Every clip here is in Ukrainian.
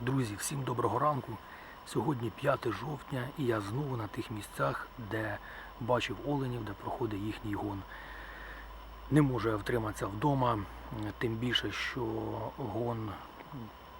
Друзі, всім доброго ранку. Сьогодні 5 жовтня і я знову на тих місцях, де бачив оленів, де проходить їхній гон. Не можу я втриматися вдома, тим більше, що гон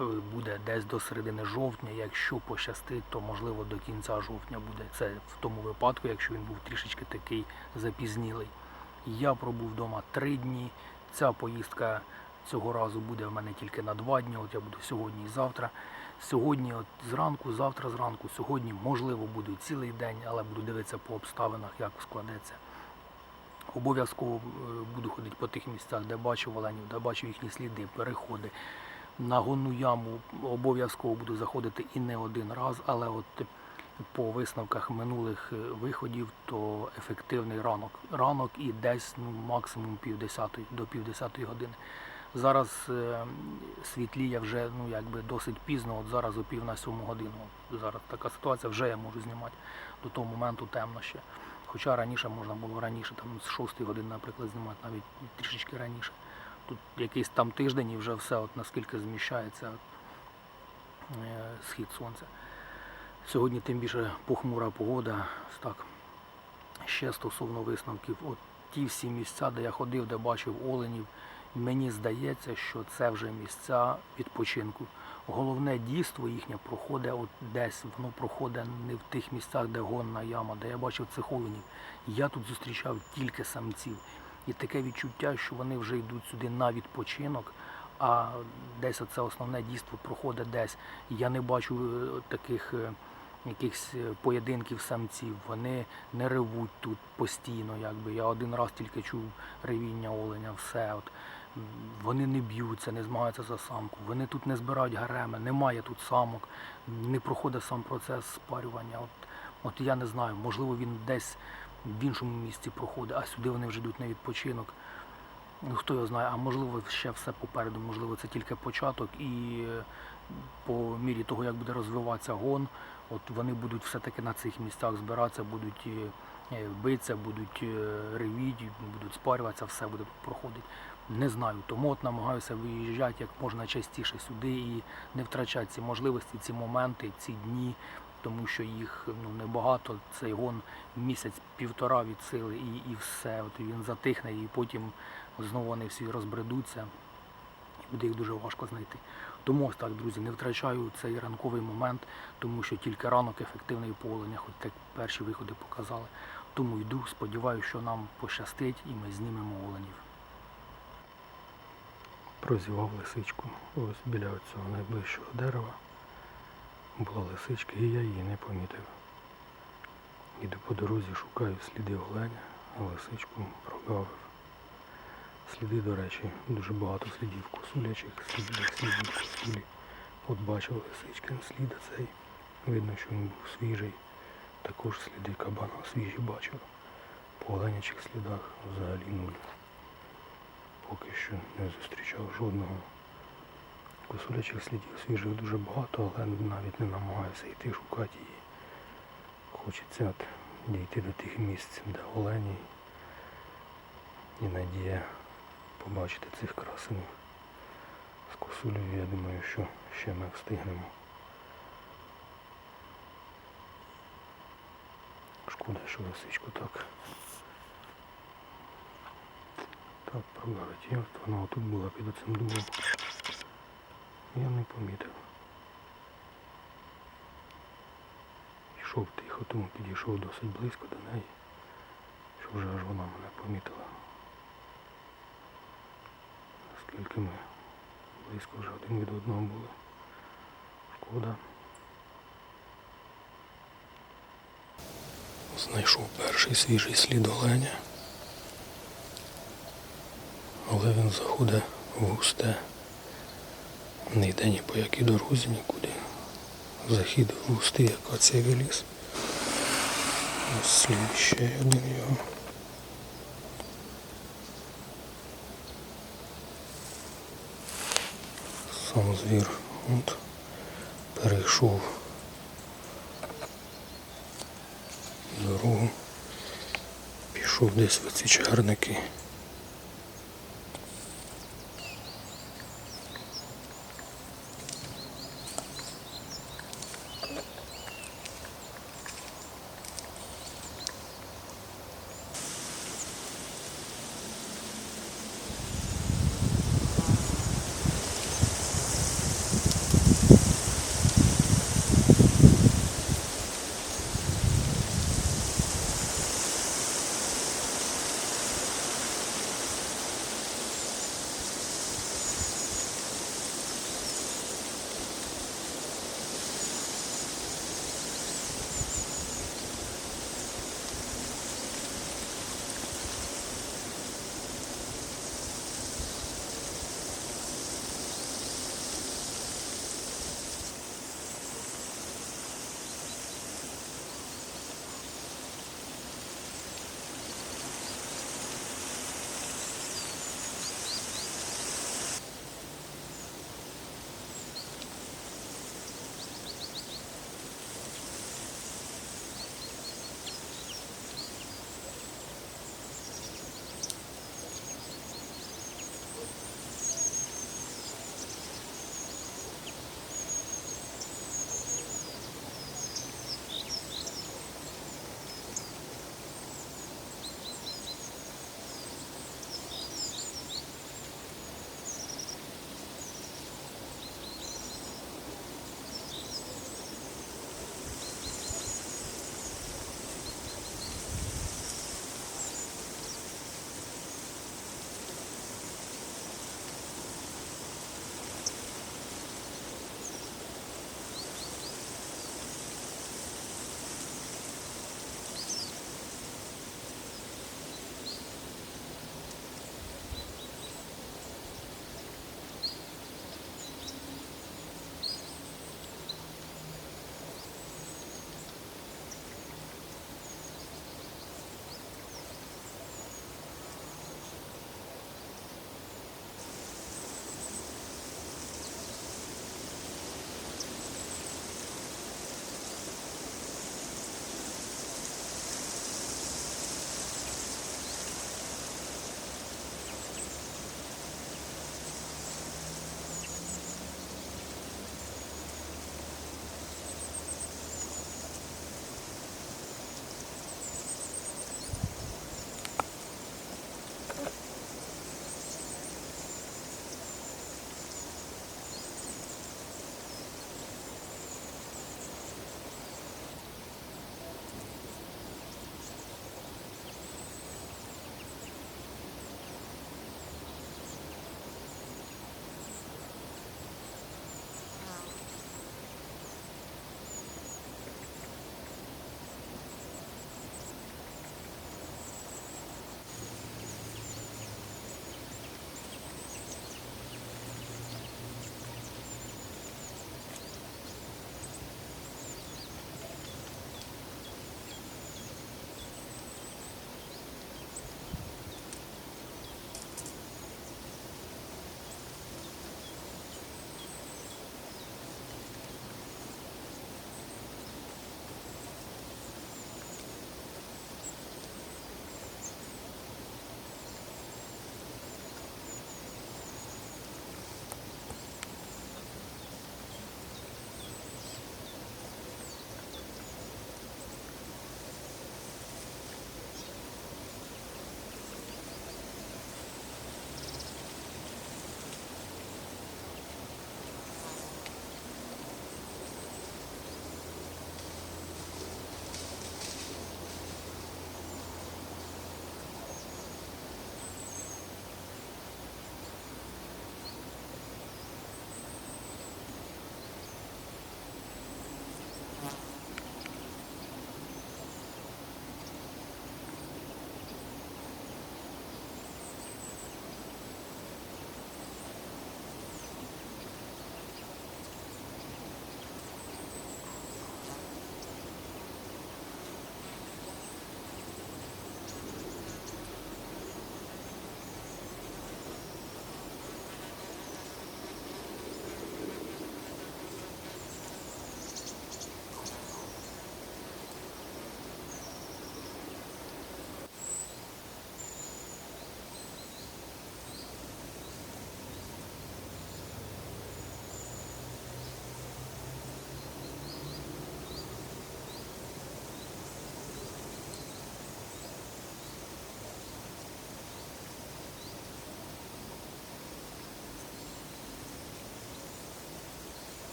е, буде десь до середини жовтня. Якщо пощастить, то можливо до кінця жовтня буде. Це в тому випадку, якщо він був трішечки такий запізнілий. Я пробув вдома три дні. Ця поїздка цього разу буде в мене тільки на два дні. От я буду сьогодні і завтра. Сьогодні, от зранку, завтра зранку, сьогодні, можливо, буду цілий день, але буду дивитися по обставинах, як складеться. Обов'язково е, буду ходити по тих місцях, де бачив оленів, де бачив їхні сліди, переходи. На гонну яму обов'язково буду заходити і не один раз, але от по висновках минулих е, виходів, то ефективний ранок. Ранок і десь ну, максимум півдесятої до півдесятої години. Зараз е, світліє вже ну якби досить пізно. От зараз о пів на сьому годину. Зараз така ситуація, вже я можу знімати. До того моменту темно ще. Хоча раніше можна було раніше, там з 6 години, наприклад, знімати навіть трішечки раніше. Тут якийсь там тиждень і вже все, от наскільки зміщається е, схід сонця. Сьогодні тим більше похмура погода. Так, ще стосовно висновків, от ті всі місця, де я ходив, де бачив оленів, мені здається, що це вже місця відпочинку. Головне дійство їхнє проходить от десь, воно проходить не в тих місцях, де гонна яма, де я бачив цих оленів. Я тут зустрічав тільки самців. І таке відчуття, що вони вже йдуть сюди на відпочинок, а десь оце основне дійство проходить десь. Я не бачу е, таких е, якихось е, поєдинків самців. Вони не ревуть тут постійно. Якби. Я один раз тільки чув ревіння оленя, все. От. Вони не б'ються, не змагаються за самку. Вони тут не збирають гареми, немає тут самок, не проходить сам процес спарювання. От, от я не знаю, можливо, він десь в іншому місці проходить, а сюди вони вже йдуть на відпочинок. Ну, хто його знає, а можливо ще все попереду, можливо, це тільки початок, і е, по мірі того, як буде розвиватися гон, от вони будуть все-таки на цих місцях збиратися, будуть е, е, битися, будуть ревіти, будуть спарюватися, все буде проходити. Не знаю, тому от намагаюся виїжджати як можна частіше сюди і не втрачати ці можливості, ці моменти, ці дні, тому що їх ну, небагато. Цей гон місяць-півтора від сили і, і все. От він затихне, і потім знову вони всі розбредуться, і буде їх дуже важко знайти. Тому ось так, друзі, не втрачаю цей ранковий момент, тому що тільки ранок ефективний полення, хоч так перші виходи показали. Тому йду, сподіваюся, що нам пощастить і ми знімемо оленів. Прозівав лисичку ось біля цього найближчого дерева. Була лисичка і я її не помітив. Іду по дорозі, шукаю сліди оленя, а лисичку пробавив. Сліди, до речі, дуже багато слідів косулячих, слідів, слідів косулі. От бачив лисичкин слід цей. Видно, що він був свіжий. Також сліди кабана свіжі бачив. По оленячих слідах взагалі нуль. Поки що не зустрічав жодного. Косулячих слідів свіжих дуже багато, але навіть не намагаюся йти шукати її. Хочеться дійти до тих місць, де олені. І надія побачити цих красенів з косулею. Я думаю, що ще ми встигнемо. Шкода, що лисичку так. Так пробавить. І от вона отут була під оцим дубом. Я не помітив. Йшов тихо, тому підійшов досить близько до неї, що вже аж вона мене помітила. Наскільки ми близько вже один від одного були. Шкода. Знайшов перший свіжий слід оленя. Але він заходить в густе. Не йде ні по якій дорозі нікуди. Захід в густий акаційний ліс. Ось слід ще один його. Сам звір от перейшов дорогу, пішов десь в ці чарники.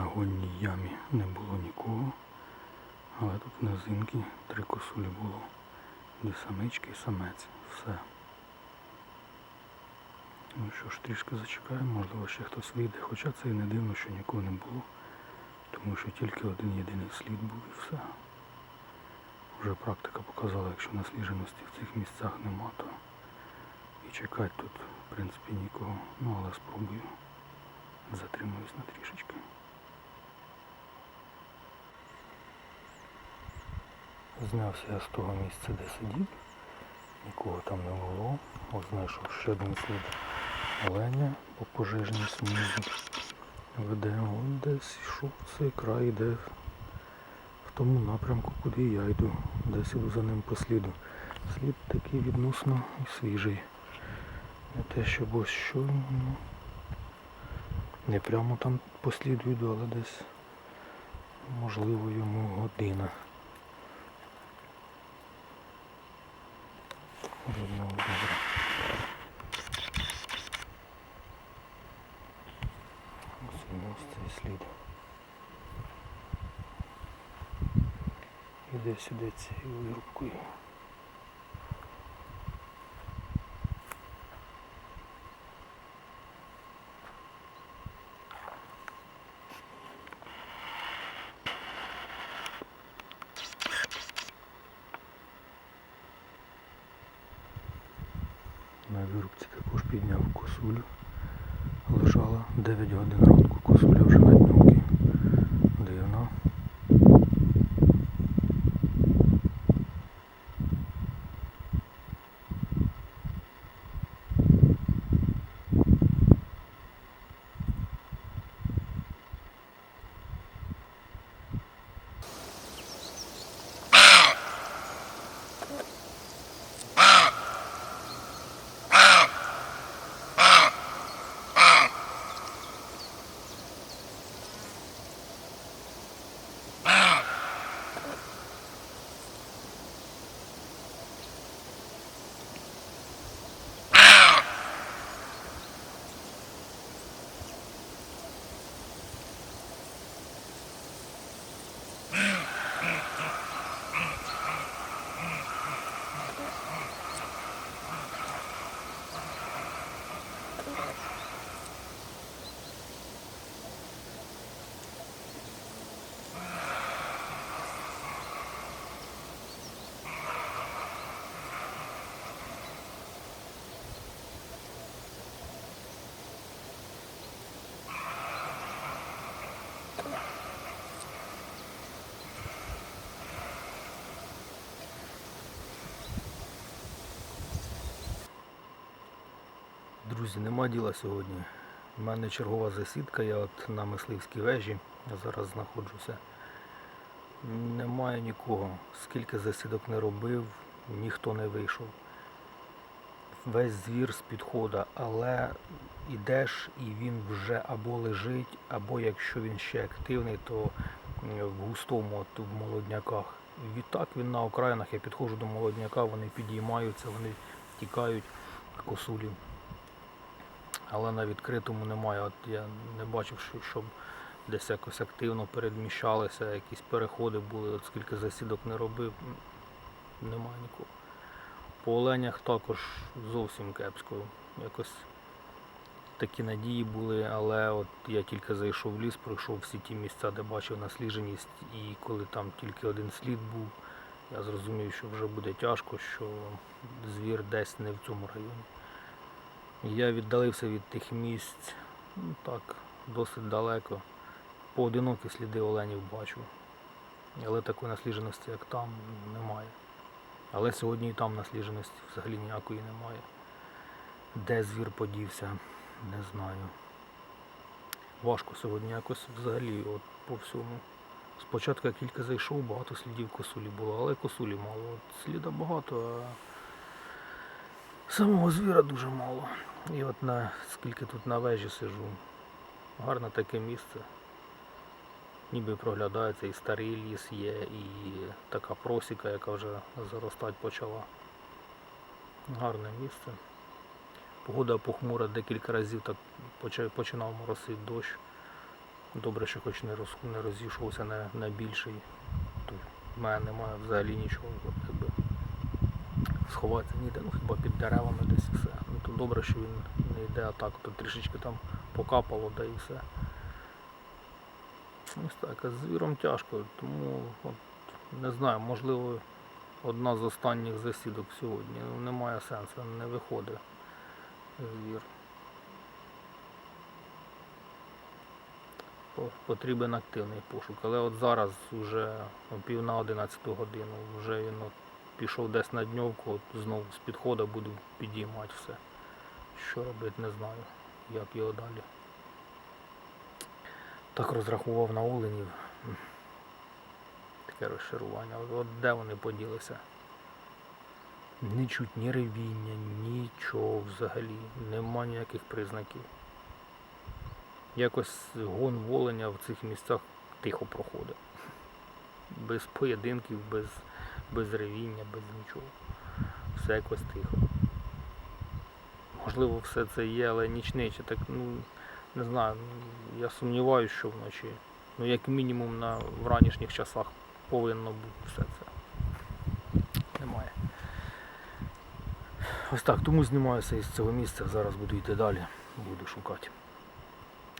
На гонній ямі не було нікого, але тут низинки три косулі було. Дві самички і самець. Все. Ну що ж, трішки зачекаємо, можливо ще хтось вийде, хоча це і не дивно, що нікого не було, тому що тільки один єдиний слід був і все. Вже практика показала, якщо наслідженості в цих місцях нема, то і чекати тут, в принципі, нікого. Ну, але спробую. Затримуюсь на трішечки. Знявся я з того місця, де сидів. Нікого там не було. От знайшов ще один слід оленя по пожежній смузі. Веде он десь йшов цей край, йде в тому напрямку, куди я йду. Десь іду за ним по сліду. Слід такий відносно і свіжий. Не те, що ось що. Ну, не прямо там по сліду йду, але десь можливо йому година. Він, ось цей слід. Іде сюди цією вирубкою. Друзі, нема діла сьогодні. У мене чергова засідка, я от на мисливській вежі я зараз знаходжуся. Немає нікого. Скільки засідок не робив, ніхто не вийшов. Весь звір з підхода, але йдеш і він вже або лежить, або якщо він ще активний, то в густому, от в молодняках. Відтак він на окраїнах, я підходжу до молодняка, вони підіймаються, вони тікають косулі. Але на відкритому немає. От я не бачив, щоб десь якось активно переміщалися, якісь переходи були, от скільки засідок не робив, немає нікого. По оленях також зовсім кепсько. Якось такі надії були, але от я тільки зайшов в ліс, пройшов всі ті місця, де бачив наслідженість, і коли там тільки один слід був, я зрозумів, що вже буде тяжко, що звір десь не в цьому районі. Я віддалився від тих місць, ну так, досить далеко. Поодинокі сліди оленів бачу. Але такої наслідженості, як там, немає. Але сьогодні і там наслідженості взагалі ніякої немає. Де звір подівся, не знаю. Важко сьогодні якось взагалі от по всьому. Спочатку я кілька зайшов, багато слідів косулі було, але косулі мало. От сліда багато, а самого звіра дуже мало. І от на скільки тут на вежі сижу. Гарне таке місце. Ніби проглядається і старий ліс є, і така просіка, яка вже заростати почала. Гарне місце. Погода похмура декілька разів так починав моросити дощ. Добре, що хоч не, роз, не розійшовся на, на більший. То в мене немає взагалі нічого. Сховатися ніде, ну хіба під деревами десь все. То добре, що він не йде а так, то трішечки там покапало, да і все. Ось так, а з звіром тяжко, тому от, не знаю, можливо, одна з останніх засідок сьогодні. Ну, немає сенсу, не виходить звір. Потрібен активний пошук. Але от зараз вже о пів на 11 годину, вже він от пішов десь на дньовку, от знову з підходу буду підіймати все. Що робити, не знаю, як його далі. Так розрахував на оленів. Таке розчарування. От, де вони поділися? Не чуть ні ревіння, нічого взагалі. Нема ніяких признаків. Якось гон воленя в цих місцях тихо проходить. Без поєдинків, без, без ревіння, без нічого. Все якось тихо. Можливо, все це є, але нічниче. Так, ну, не знаю, я сумніваюся, що вночі. Ну, як мінімум на в ранішніх часах повинно бути все це. Немає. Ось так, тому знімаюся із цього місця. Зараз буду йти далі, буду шукати.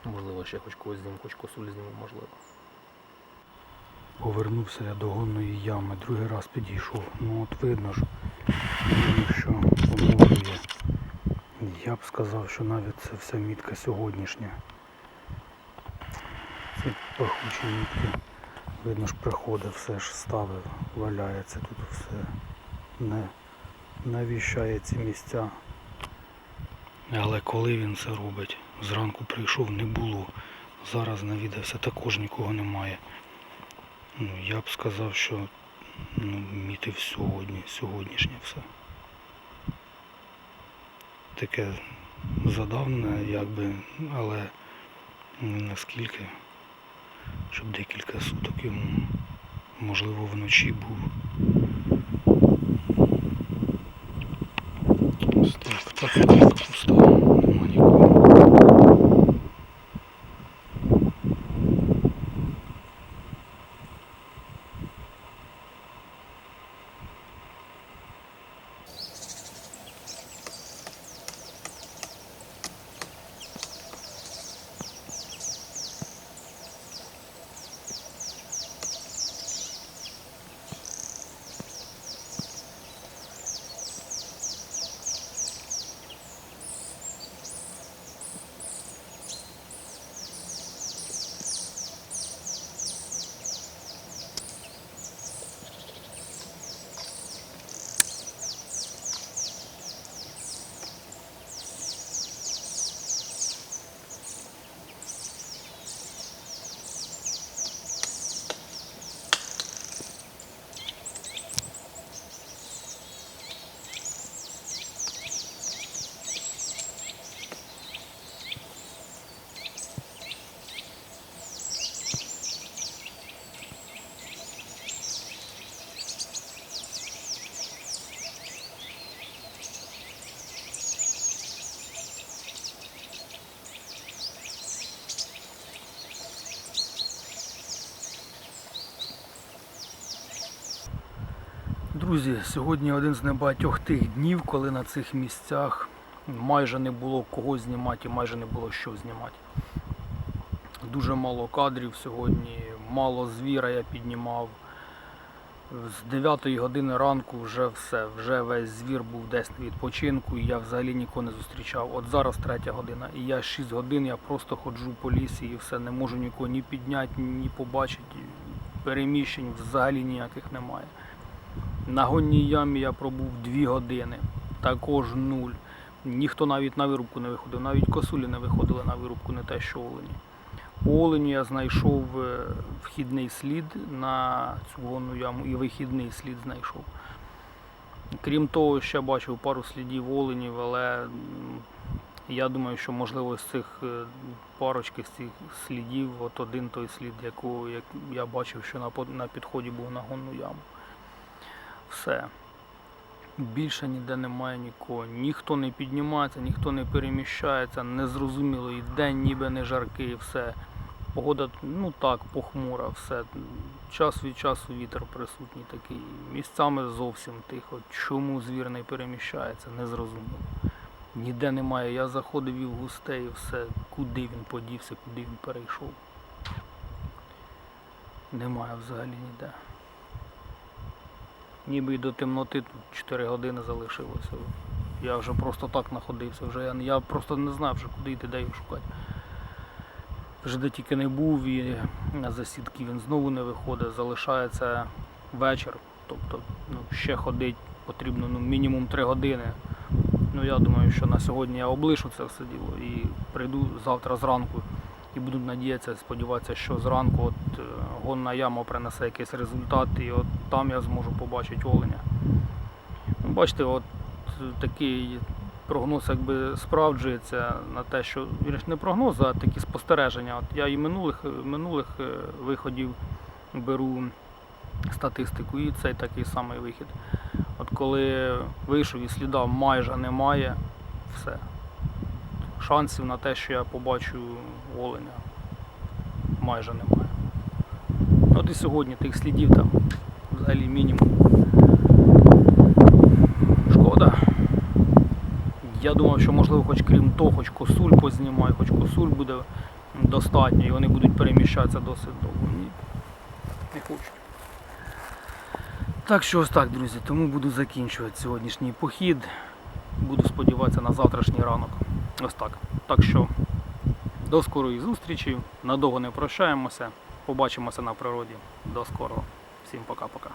Можливо, ще хоч когось зніму, хоч косуль зніму, можливо. Повернувся я до гонної ями, другий раз підійшов. Ну от видно ж, що. Я б сказав, що навіть це вся мітка сьогоднішня. Ці пахучі мітки. Видно ж приходить, все ж ставив, валяється тут все. Не навіщає ці місця. Але коли він це робить? Зранку прийшов, не було. Зараз навідався, також нікого немає. Ну, я б сказав, що ну, мітив сьогодні, сьогоднішнє все. Таке задавне, якби, але наскільки, щоб декілька суток йому, можливо, вночі був. Ось так, так, так, пусто, нема нікого. Друзі, сьогодні один з небагатьох тих днів, коли на цих місцях майже не було кого знімати і майже не було що знімати. Дуже мало кадрів сьогодні, мало звіра я піднімав. З 9 години ранку вже все, вже весь звір був десь на відпочинку, і я взагалі нікого не зустрічав. От зараз третя година, і я 6 годин я просто ходжу по лісі і все, не можу нікого ні підняти, ні побачити. Переміщень взагалі ніяких немає. На гонній ямі я пробув 2 години, також нуль. Ніхто навіть на вирубку не виходив, навіть косулі не виходили на вирубку, не те, що олені. У оленю я знайшов е, вхідний слід на цю гонну яму і вихідний слід знайшов. Крім того, ще бачив пару слідів оленів, але я думаю, що можливо з цих е, парочки з цих слідів, от один той слід, якого я бачив, що на підході був на гонну яму. Все. Більше ніде немає нікого. Ніхто не піднімається, ніхто не переміщається, незрозуміло, і день ніби не жаркий, все. Погода, ну так, похмура, все. Час від часу вітер присутній такий. Місцями зовсім тихо. Чому звір не переміщається, не зрозуміло. Ніде немає. Я заходив і в густе і все. Куди він подівся, куди він перейшов. Немає взагалі ніде. Ніби й до темноти тут 4 години залишилося. Я вже просто так знаходився. Вже я, я просто не знав, вже куди йти, де його шукати. Вже де тільки не був і на засідки він знову не виходить, залишається вечір. Тобто ну, ще ходить потрібно ну, мінімум 3 години. Ну я думаю, що на сьогодні я облишу це все діло і прийду завтра зранку і буду надіятися, сподіватися, що зранку от е, гонна яма принесе якийсь результат, і от там я зможу побачити оленя. Ну, бачите, от такий прогноз якби справджується на те, що не прогноз, а такі спостереження. От я і минулих, минулих е, виходів беру статистику, і цей такий самий вихід. От коли вийшов і сліда майже немає, все. Шансів на те, що я побачу оленя, майже немає. От і сьогодні тих слідів там взагалі мінімум. Шкода. Я думав, що можливо хоч крім того, хоч косуль познімаю, хоч косуль буде достатньо і вони будуть переміщатися досить довго. Ні, не хочуть. Так що ось так, друзі, тому буду закінчувати сьогоднішній похід. Буду сподіватися на завтрашній ранок. Ось так. Так що до скорої зустрічі. Надовго не прощаємося. Побачимося на природі. До скорого. Всім пока-пока.